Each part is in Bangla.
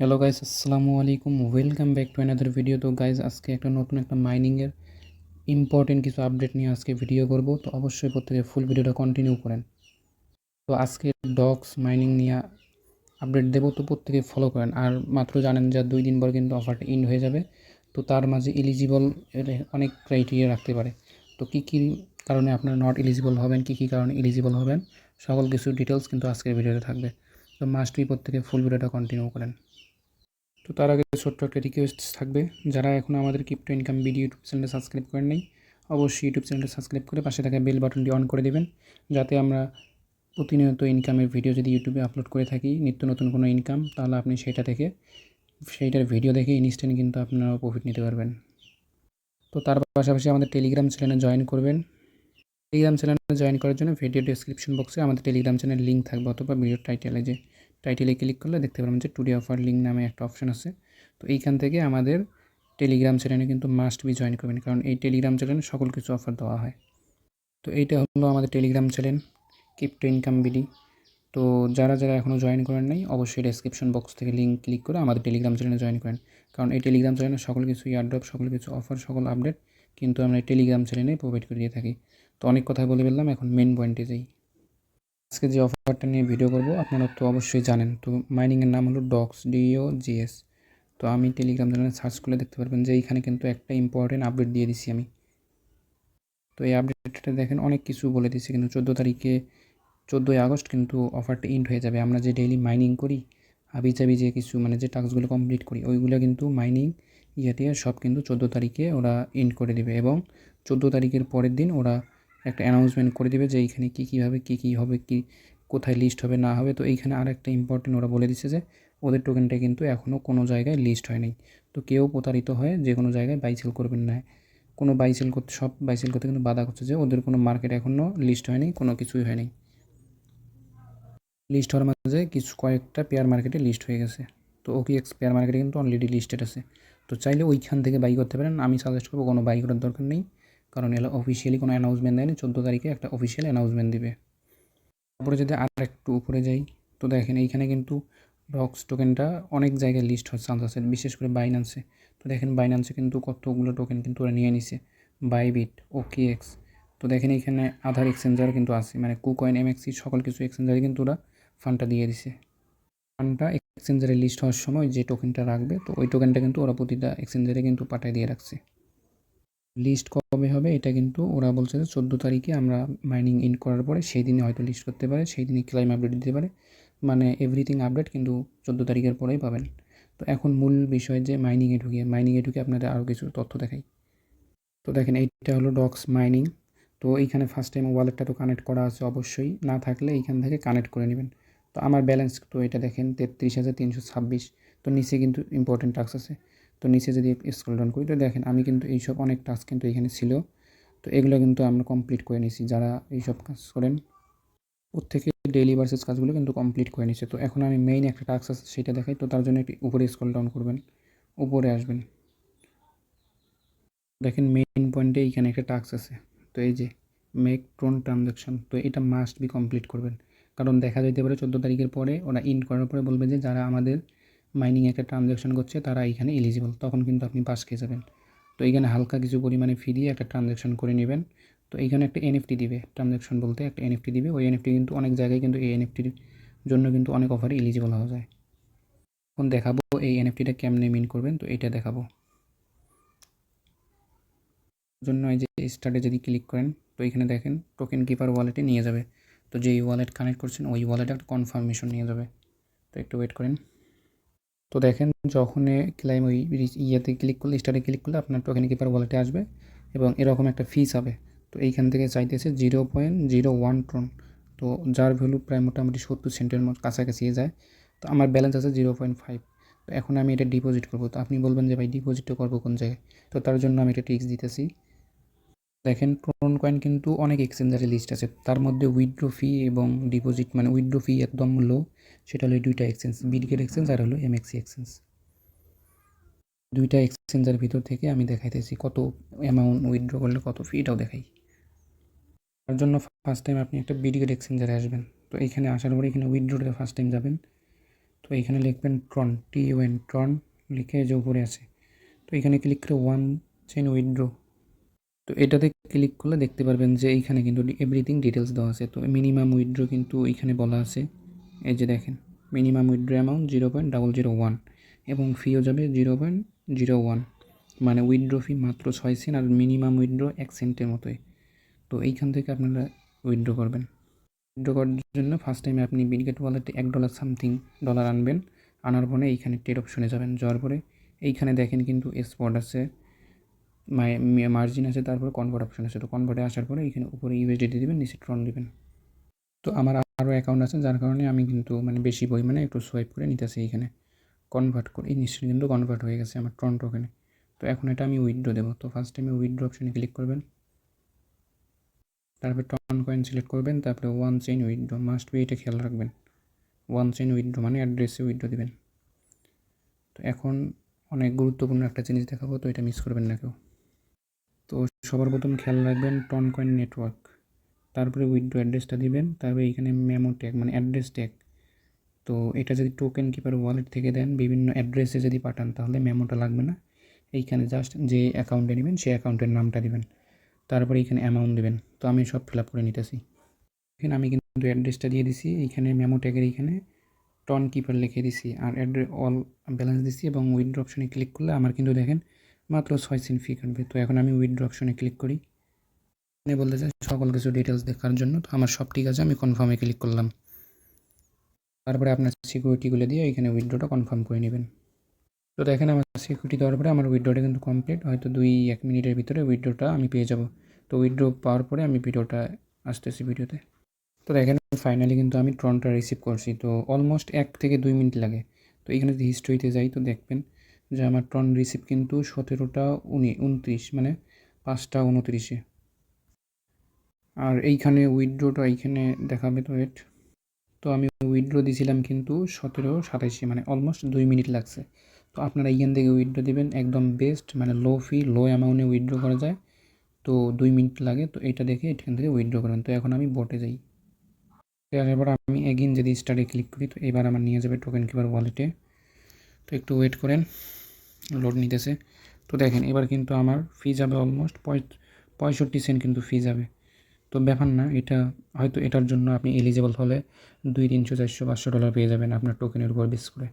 হ্যালো গাইস আসসালামু আলাইকুম welcome back to another video তো গাইজ আজকে একটা নতুন একটা মাইনিংয়ের ইম্পর্টেন্ট কিছু আপডেট নিয়ে আজকে ভিডিও করব। তো অবশ্যই প্রত্যেকে ফুল ভিডিওটা কন্টিনিউ করেন। তো আজকে ডগস মাইনিং নিয়ে আপডেট দেবো। তো প্রত্যেকে ফলো করেন। আর মাত্র জানেন যে দুই দিন পর কিন্তু অফারটা ইন হয়ে যাবে। তো তার মাঝে এলিজিবল অনেক ক্রাইটেরিয়া রাখতে পারে। তো কী কী কারণে আপনারা নট এলিজিবল হবেন? কী কী কারণে এলিজিবল হবেন? সকল কিছু ডিটেলস কিন্তু আজকের ভিডিওতে থাকবে। তো মাস্টই প্রত্যেকে ফুল ভিডিওটা কন্টিনিউ করেন। তো তার আগে ছোট্ট একটা রিকোয়েস্ট থাকবে, যারা এখন আমাদের ক্রিপ্টো ইনকাম ভিডিও ইউটিউব চ্যানেলটা সাবস্ক্রাইব করেন নাই, অবশ্যই ইউটিউব চ্যানেলটা সাবস্ক্রাইব করে পাশে থাকা বেল বাটনটি অন করে দেবেন, যাতে আমরা প্রতিনিয়ত ইনকামের ভিডিও যদি ইউটিউবে আপলোড করে থাকি, নিত্য নতুন কোনো ইনকাম তাহলে আপনি সেটা থেকে সেইটার ভিডিও দেখে ইনস্ট্যান্ট কিন্তু আপনারা প্রফিট নিতে পারবেন। তো তার পাশাপাশি আমাদের টেলিগ্রাম চ্যানেলে জয়েন করবেন। টেলিগ্রাম চ্যানেলে জয়েন করার জন্য ভিডিও ডিসক্রিপশন বক্সে আমাদের টেলিগ্রাম চ্যানেল লিঙ্ক থাকবে অথবা ভিডিও টাইটেলে যে টাইটেলে ক্লিক করলে দেখতে পারবেন যে টুডে অফার লিঙ্ক নামে একটা অপশন আছে। তো এইখান থেকে আমাদের টেলিগ্রাম চ্যানেলে কিন্তু মাস্ট বি জয়েন করবেন, কারণ এই টেলিগ্রাম চ্যানেলে সকল কিছু অফার দেওয়া হয়। তো এইটা হলো আমাদের Telegram channel crypto income BD তো যারা যারা এখনও জয়েন করেন নাই, অবশ্যই ডেসক্রিপশন বক্স থেকে লিঙ্ক ক্লিক করে আমাদের টেলিগ্রাম চ্যানেলে জয়েন করেন। কারণ এই টেলিগ্রাম চ্যানেলে সকল কিছু ইয়ারড্রপ সকল কিছু অফার সকল আপডেট কিন্তু আমরা টেলিগ্রাম চ্যানেলে প্রোভাইড করে দিয়ে থাকি। তো অনেক কথা বলে ফেললাম, এখন মেন পয়েন্টে যাই। আজকে যে অফারটা নিয়ে ভিডিও করব, আপনারা তো অবশ্যই জানেন। তো মাইনিংয়ের নাম হলো ডক্স ডিও জিএস তো আমি টেলিগ্রাম চ্যানেলে সার্চ করলে দেখতে পারবেন যে এইখানে কিন্তু একটা ইম্পর্টেন্ট আপডেট দিয়ে দিছি আমি। তো এই আপডেটটা দেখেন, অনেক কিছু বলে দিচ্ছে কিন্তু চোদ্দ তারিখে, চোদ্দোই আগস্ট কিন্তু অফারটা ইন্ড হয়ে যাবে। আমরা যে ডেইলি মাইনিং করি হাবি চাবি যে কিছু মানে যে টাস্কগুলো কমপ্লিট করি, ওইগুলো কিন্তু মাইনিং ইয়েতে সব কিন্তু চোদ্দ তারিখে ওরা ইন্ড করে দেবে। এবং চোদ্দ তারিখের পরের দিন ওরা একটা অ্যানাউন্সমেন্ট করে দেবে যে এইখানে কী কীভাবে কী কী হবে, কী, কোথায় লিস্ট হবে, না হবে। তো এইখানে আর একটা ইম্পর্টেন্ট ওরা বলে দিচ্ছে যে, ওদের টোকেনটা কিন্তু এখনও কোনো জায়গায় লিস্ট হয়নি। তো কেউ প্রতারিত হয় যে কোনো জায়গায় বাইসেল করবেন না। কোনো বাইসেল করতে, সব বাইসেল করতে কিন্তু বাধা করছে যে, ওদের কোনো মার্কেট এখনও লিস্ট হয়নি, কোনো কিছুই হয়নি। লিস্ট হওয়ার মাঝে কিছু কয়েকটা পেয়ার মার্কেটে লিস্ট হয়ে গেছে। তো ওকে এক্স পেয়ার মার্কেটে কিন্তু অলরেডি লিস্টেড আছে। তো চাইলে ওইখান থেকে বাই করতে পারেন। আমি সাজেস্ট করব কোনো বাই করার দরকার নেই। কারণ এলো অফিসিয়ালি কোনো অ্যানাউন্সমেন্ট দেয়নি, চোদ্দ তারিখে একটা অফিসিয়াল অ্যানাউন্সমেন্ট দিবে। তারপরে যদি আর একটু উপরে যাই, তো দেখেন এইখানে কিন্তু রক্স টোকেনটা অনেক জায়গায় লিস্ট চান্স আছে বিশেষ করে বাইনান্সে তো দেখেন বাইনান্সে কিন্তু কতগুলো টোকেন কিন্তু ওরা নিয়ে নিছে। বাইবিট ওকে এক্স তো দেখেন এইখানে আধার এক্সচেঞ্জার কিন্তু আছে মানে কুকয়েন এমএক্সি সকল কিছু এক্সচেঞ্জারে কিন্তু ওরা ফান্ডটা দিয়ে দিছে। ফান্ডটা এক্সচেঞ্জারে লিস্ট হওয়ার সময় যে টোকেনটা রাখবে, তো ওই টোকেনটা কিন্তু ওরা প্রতিটা এক্সচেঞ্জারে কিন্তু পাঠিয়ে দিয়ে রাখছে। লিস্ট কবে হবে, এটা কিন্তু ওরা বলছে যে চোদ্দ তারিখে আমরা মাইনিং ইন করার পরে সেই দিনে হয়তো লিস্ট করতে পারে, সেই দিনে ক্লাইম আপডেট দিতে পারে। মানে এভরিথিং আপডেট কিন্তু চোদ্দ তারিখের পরেই পাবেন। তো এখন মূল বিষয় যে মাইনিংয়ে ঢুকিয়ে মাইনিংয়ে ঢুকে আপনাদের আরও কিছু তথ্য দেখাই। তো দেখেন, এইটা হলো ডক্স মাইনিং তো এইখানে ফার্স্ট টাইম ওয়ালেটটা তো কানেক্ট করা আছে অবশ্যই, না থাকলে এইখান থেকে কানেক্ট করে নেবেন। তো আমার ব্যালেন্স তো এটা দেখেন তেত্রিশ হাজার তিনশো ছাব্বিশ, তো নিচে কিন্তু ইম্পর্টেন্ট টাস্ক আছে। তো নিচে যদি স্ক্রল ডাউন করি, তো দেখেন আমি কিন্তু এইসব অনেক টাস্ক কিন্তু এখানে ছিল। তো এগুলো কিন্তু আমরা কমপ্লিট করে নিয়েছি যারা এইসব কাজ করেন। থেকে ডেইলি ভার্সেস কাজগুলো কিন্তু কমপ্লিট করে নিচ্ছে তো এখন আমি মেইন একটা টাস্ক আছে, সেটা দেখাই। তো তার জন্য একটি উপরে স্ক্রল ডাউন করবেন, উপরে আসবেন। দেখেন মেইন পয়েন্টে এইখানে একটা টাস্ক আছে। তো এই যে মেক ট্রোন ট্রানজ্যাকশন তো এটা মাস্ট বি কমপ্লিট করবেন। কারণ দেখা যেতে পারে চোদ্দ তারিখের পরে ওরা ইন করার পরে বলবে যে, যারা আমাদের মাইনিং একটা ট্রানজ্যাকশন করছে, তারা এখানে এলিজিবল তখন কিন্তু আপনি পাস খেয়ে যাবেন। তো এইখানে হালকা কিছু পরিমাণে ফি দিয়ে একটা ট্রানজ্যাকশন করে নেবেন। তো এইখানে একটা এনএফটি দিবে ট্রানজ্যাকশন বলতে একটা এনএফটি দিবে। ওই এনএফটি কিন্তু অনেক জায়গায় কিন্তু এই এনএফটির জন্য কিন্তু অনেক অফারে এলিজিবল হওয়া যায়। এখন দেখাবো এই এনএফটিটা কেমনে মিন করবেন, তো এইটা দেখাবো। জন্য এই যে স্টার্টে যদি ক্লিক করেন, তো এখানে দেখেন টোকেন কিপার ওয়ালেটে নিয়ে যাবে। তো যেই ওয়ালেট কানেক্ট করছেন, ওই ওয়ালেটে একটা কনফার্মেশন নিয়ে যাবে। তো একটু ওয়েট করেন। তো দেখেন যখন ক্লাইম ওই ইয়েতে ক্লিক করলে স্টারে ক্লিক করলে আপনার টোকেন কিপার ওয়ালেটে আসবে এবং এরকম একটা ফিস হবে। তো এইখান থেকে চাইতেছে zero point zero one Tron তো যার ভ্যালু প্রায় মোটামুটি সত্তর সেন্টের কাছাকাছি যায়। তো আমার ব্যালেন্স আছে জিরো পয়েন্ট ফাইভ তো এখন আমি এটা ডিপোজিট করব। তো আপনি বলবেন যে, ভাই ডিপোজিটটা করব কোন জায়গায়? তো তার জন্য আমি এটা টিক্স দিতেছি। দেখেন ট্রন কয়েন কিন্তু অনেক এক্সচেঞ্জারের লিস্ট আছে। তার মধ্যে উইথড্রো ফি এবং ডিপোজিট মানে উইথড্রো ফি একদম লো সেটা হলো দুইটা এক্সচেঞ্জ বিডগেট এক্সচেঞ্জ আর হলো এমএক্সি এক্সচেঞ্জ দুইটা এক্সচেঞ্জের ভিতর থেকে আমি দেখাইতেছি কত অ্যামাউন্ট উইথড্র করলে কত ফি এটাও দেখাই। তার জন্য ফার্স্ট টাইম আপনি একটা বিডগেট এক্সচেঞ্জারে আসবেন। তো এইখানে আসার পরে এখানে উইথড্রোতে ফার্স্ট টাইম যাবেন। তো এখানে লিখবেন ট্রন টি ওয়েন ট্রন লিখে যে উপরে আছে। তো এখানে ক্লিক করে ওয়ান চেন উইথড্র তো এটাতে ক্লিক করলে দেখতে পারবেন যে এইখানে কিন্তু এভরিথিং ডিটেলস দেওয়া আছে। তো মিনিমাম উইথড্র কিন্তু এইখানে বলা আছে। এই যে দেখেন minimum withdraw amount zero point double zero one এবং ফিও যাবে জিরো পয়েন্ট জিরো ওয়ান মানে উইথড্র ফি মাত্র ছয় সেন্ট আর মিনিমাম উইথড্র এক সেন্টের মতোই। তো এইখান থেকে আপনারা উইথড্র করবেন। উইথড্র করার জন্য ফার্স্ট টাইমে আপনি বিলগেট ওয়ালেটে এক ডলার সামথিং ডলার আনবেন। আনার পরে এইখানে টেড অপশনে যাবেন। যাওয়ার পরে এইখানে দেখেন কিন্তু স্পট আছে। মার্জিন আছে, তারপরে কনভার্ট অপশন আছে। তো কনভার্টে আসার পরে এখানে উপরে ইউএসডিটি দিবেন, নিচে ট্রন দিবেন। তো আমার আরও অ্যাকাউন্ট আছে, যার কারণে আমি কিন্তু মানে বেশি পরিমাণে একটু সোয়াইপ করে নিতেছি এখানে। কনভার্ট করে এই নিশ্চয়ই কিন্তু কনভার্ট হয়ে গেছে আমার ট্রন টোকেনে তো এখন এটা আমি উইথড্র দেবো। তো ফার্স্ট টাইমে উইথড্র অপশানে ক্লিক করবেন। তারপরে টন কয়েন সিলেক্ট করবেন, তারপরে one chain withdraw must be এটা খেয়াল রাখবেন। ওয়ান চেইন উইথড্র মানে অ্যাড্রেসে উইথড্র দেবেন। তো এখন অনেক গুরুত্বপূর্ণ একটা জিনিস দেখাবো, তো এটা মিস করবেন না কেউ। তো সবার প্রথম খেয়াল রাখবেন টন কয়েন নেটওয়ার্ক। তারপরে উইথড্র অ্যাড্রেসটা দিবেন, তারপরে এইখানে মেমো ট্যাগ মানে অ্যাড্রেস ট্যাগ। তো এটা যদি টোকেন কিপার ওয়ালেট থেকে দেন, বিভিন্ন অ্যাড্রেসে যদি পাঠান, তাহলে মেমোটা লাগবে না। এইখানে জাস্ট যে অ্যাকাউন্টে নেবেন, সেই অ্যাকাউন্টের নামটা দিবেন। তারপরে এখানে অ্যামাউন্ট দেবেন। তো আমি সব ফিল আপ করে নিতেছি। এখানে আমি কিন্তু অ্যাড্রেসটা দিয়ে দিছি, এইখানে মেমো ট্যাগের এইখানে টন কিপার লিখে দিছি। আর অ্যাড্রে, অল ব্যালেন্স দিছি এবং উইথড্র অপশনে ক্লিক করলে আমার কিন্তু দেখেন মাত্র ছয় সেন্ট ফি কাটবে। তো এখন আমি উইথড্র অপশনে ক্লিক করি। এখানে বলতে চাই সকল কিছু ডিটেলস দেখার জন্য। তো আমার সব ঠিক আছে, আমি কনফার্মে ক্লিক করলাম। তারপরে আপনার সিকিউরিটিগুলো দিয়ে এখানে উইথড্রটা কনফার্ম করে নেবেন। তো দেখেন আমার সিকিউরিটি দেওয়ার পরে আমার উইথড্রটা কিন্তু কমপ্লিট হয়তো দুই, এক মিনিটের ভিতরে উইথড্রটা আমি পেয়ে যাব। তো উইথড্র পাওয়ার পরে আমি ভিডিওটা আসতেছি ভিডিওতে তো দেখেন ফাইনালি কিন্তু আমি ট্রনটা রিসিভ করছি। তো অলমোস্ট এক থেকে দুই মিনিট লাগে। তো এখানে যদি হিস্ট্রিতে যাই তো দেখবেন। যে আমার ট্রন রিসিভ কিন্তু সতেরোটা উনি, উনত্রিশ মানে পাঁচটা উনত্রিশে। আর এইখানে উইথড্রটা এইখানে দেখাবে তো এট তো আমি উইথড্র দিয়েছিলাম কিন্তু সতেরো সাতাইশে মানে অলমোস্ট দুই মিনিট লাগছে। তো আপনারা এইখান থেকে উইথড্র দেবেন, একদম বেস্ট মানে লো ফি লো অ্যামাউন্টে উইথড্র করা যায়। তো দুই মিনিট লাগে, তো এটা দেখে এখান থেকে উইথড্র করবেন। তো এখন আমি বটে যাই। এবার আমি এগিন যদি স্টারে ক্লিক করি, তো এবার আমার নিয়ে যাবে টোকেন কিপার ওয়ালেটে তো একটু ওয়েট করেন। লোড নিতেছে। তো দেখেন, এবার কিন্তু আমার ফি যাবে অলমোস্ট পঁয়ষট্টি সেন্ট কিন্তু ফি যাবে। তো ব্যাপার না, এটা হয়তো এটার জন্য আপনি এলিজেবল হলে দুই, তিনশো, চারশো, পাঁচশো ডলার পেয়ে যাবেন আপনার টোকেনের উপর বেস করে।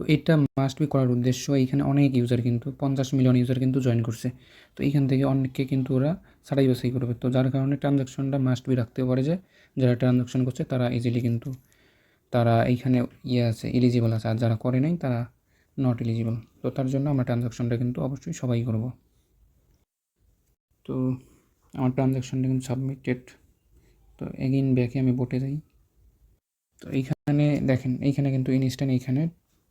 তো এটা মাস্ট বি করার উদ্দেশ্য এইখানে অনেক ইউজার কিন্তু, পঞ্চাশ মিলিয়ন ইউজার কিন্তু জয়েন করছে। তো এইখান থেকে অনেককে কিন্তু ওরা ছাড়াই বাছাই করবে। তো যার কারণে ট্রানজাকশনটা মাস্ট বি রাখতে পারে যে, যারা ট্রানজাকশন করছে তারা ইজিলি কিন্তু, তারা এইখানে ইয়ে আছে এলিজিবল আছে। আর যারা করে নাই তারা নট এলিজিবল তো তার জন্য আমরা ট্রানজাকশনটা কিন্তু অবশ্যই সবাই করব। তো আমার ট্রানজাকশনটা কিন্তু সাবমিটেড তো এগেইন ব্যাকে আমি বোটে যাই। তো এইখানে দেখেন, এইখানে কিন্তু ইনস্ট্যান্ট এইখানে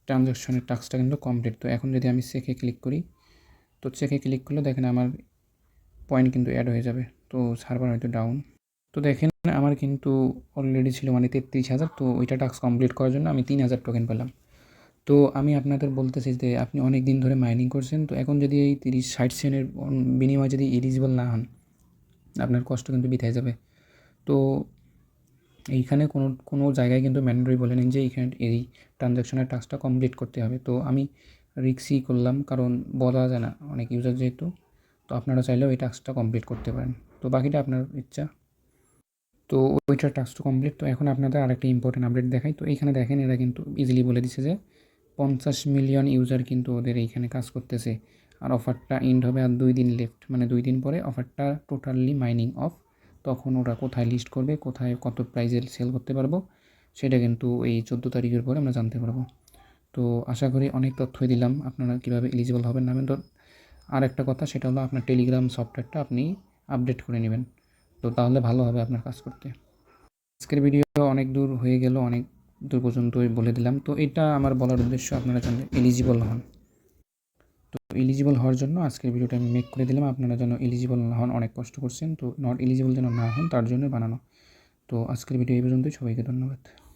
ট্রানজাকশনের টাস্কটা কিন্তু কমপ্লিট তো এখন যদি আমি চেকে ক্লিক করি, তো চেকে ক্লিক করলে দেখেন আমার পয়েন্ট কিন্তু অ্যাড হয়ে যাবে। তো সার্ভার হয়তো ডাউন তো দেখেন, আমার কিন্তু অলরেডি ছিল মানে তেত্রিশ হাজার। তো ওইটা টাস্ক কমপ্লিট করার জন্য আমি তিন হাজার টোকেন পেলাম। তো আমি আপনাদের বলতেছি যে আপনি অনেক দিন ধরে মাইনিং করছেন, তো এখন যদি এই তিরিশ, ষাট সেনের বিনিময়ে যদি এলিজিবল না হন, আপনার কষ্ট কিন্তু বিথায় যাবে। তো এইখানে কোনো কোনো জায়গায় কিন্তু ম্যান্ডেটরি বলে নেন যে এইখানে এই ট্রানজ্যাকশনের টাস্কটা কমপ্লিট করতে হবে। তো আমি রিক্সি করলাম, কারণ বলা যায় না, অনেক ইউজার যেহেতু, তো আপনারা চাইলেও এই টাস্কটা কমপ্লিট করতে পারেন। তো বাকিটা আপনার ইচ্ছা। তো ওইটার টাস্কটা কমপ্লিট তো এখন আপনাদের আরেকটা ইম্পর্টেন্ট আপডেট দেখাই। তো এইখানে দেখেন এরা কিন্তু ইজিলি বলে দিচ্ছে যে পঞ্চাশ মিলিয়ন ইউজার কিন্তু ওদের এইখানে কাজ করতেছে। আর অফারটা এন্ড হবে আর দুই দিন লেফট মানে দুই দিন পরে অফারটা টোটালি মাইনিং অফ তখন ওরা কোথায় লিস্ট করবে, কোথায় কত প্রাইজে সেল করতে পারব, সেটা কিন্তু এই চোদ্দ তারিখের পরে আমরা জানতে পারব। তো আশা করি অনেক তথ্যই দিলাম, আপনারা কীভাবে এলিজিবল হবেন না তো আর একটা কথা, সেটা হলো আপনার টেলিগ্রাম সফটওয়্যারটা আপনি আপডেট করে নেবেন। তো তাহলে ভালো হবে আপনার কাজ করতে। আজকের ভিডিও অনেক দূর হয়ে গেল, অনেক দূর পর্যন্তই বলে দিলাম। তো এটা আমার বলার উদ্দেশ্য, আপনারা যেন এলিজিবল হন। তো এলিজিবল হওয়ার জন্য আজকের ভিডিওটা আমি মেক করে দিলাম। আপনারা যেন এলিজিবল না হন, অনেক কষ্ট করছেন। তো নট এলিজিবল যেন না হন, তার জন্য বানানো। তো আজকের ভিডিও এই পর্যন্তই। সবাইকে ধন্যবাদ।